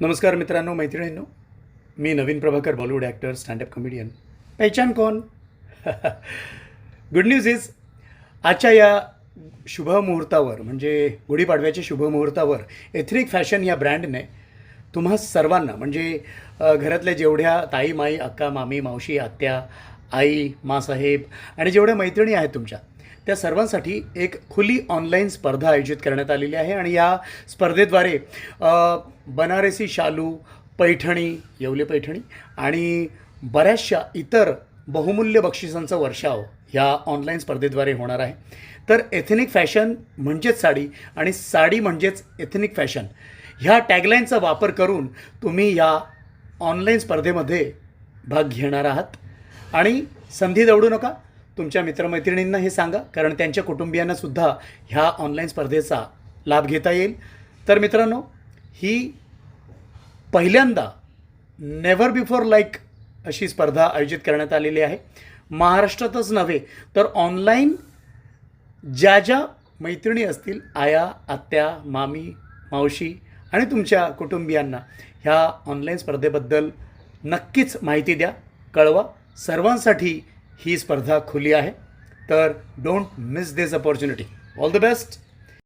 नमस्कार मित्रांनो मैत्रिणींनो. मी Navin Prabhakar Bollywood actor standup comedian पहचान कोण गुड न्यूज इज आजच्या या शुभ मुहूर्तावर म्हणजे गुढीपाडव्याच्या शुभमुहूर्तावर एथनिक फॅशन या ब्रँडने तुम्हा सर्वांना म्हणजे घरातल्या जेवढ्या ताई माई अक्का मामी मावशी आत्या आई मासाहेब आणि जेवढ्या मैत्रिणी आहेत तुमच्या त्या सर्वांसाठी एक खुली ऑनलाईन स्पर्धा आयोजित करण्यात आलेली आहे आणि या स्पर्धेद्वारे बनारसी शालू पैठणी येवले पैठणी आणि बऱ्याचशा इतर बहुमूल्य बक्षिसांचा वर्षाव ह्या ऑनलाईन स्पर्धेद्वारे होणार आहे. तर एथनिक फॅशन म्हणजेच साडी आणि साडी म्हणजेच एथनिक फॅशन ह्या टॅगलाईनचा वापर करून तुम्ही या ऑनलाईन स्पर्धेमध्ये भाग घेणार आहात. आणि संधी दवडू नका. तुमच्या मित्रमैत्रिणींना हे सांगा कारण त्यांच्या कुटुंबियांनासुद्धा ह्या ऑनलाईन स्पर्धेचा लाभ घेता येईल. तर मित्रांनो ही पहिल्यांदा नेव्हर बिफोर लाईक अशी स्पर्धा आयोजित करण्यात आलेली आहे. महाराष्ट्रातच नव्हे तर ऑनलाईन ज्या ज्या मैत्रिणी असतील आया आत्या मामी मावशी आणि तुमच्या कुटुंबियांना ह्या ऑनलाईन स्पर्धेबद्दल नक्कीच माहिती द्या कळवा. सर्वांसाठी ही स्पर्धा खुली आहे. तर don't miss this opportunity all the best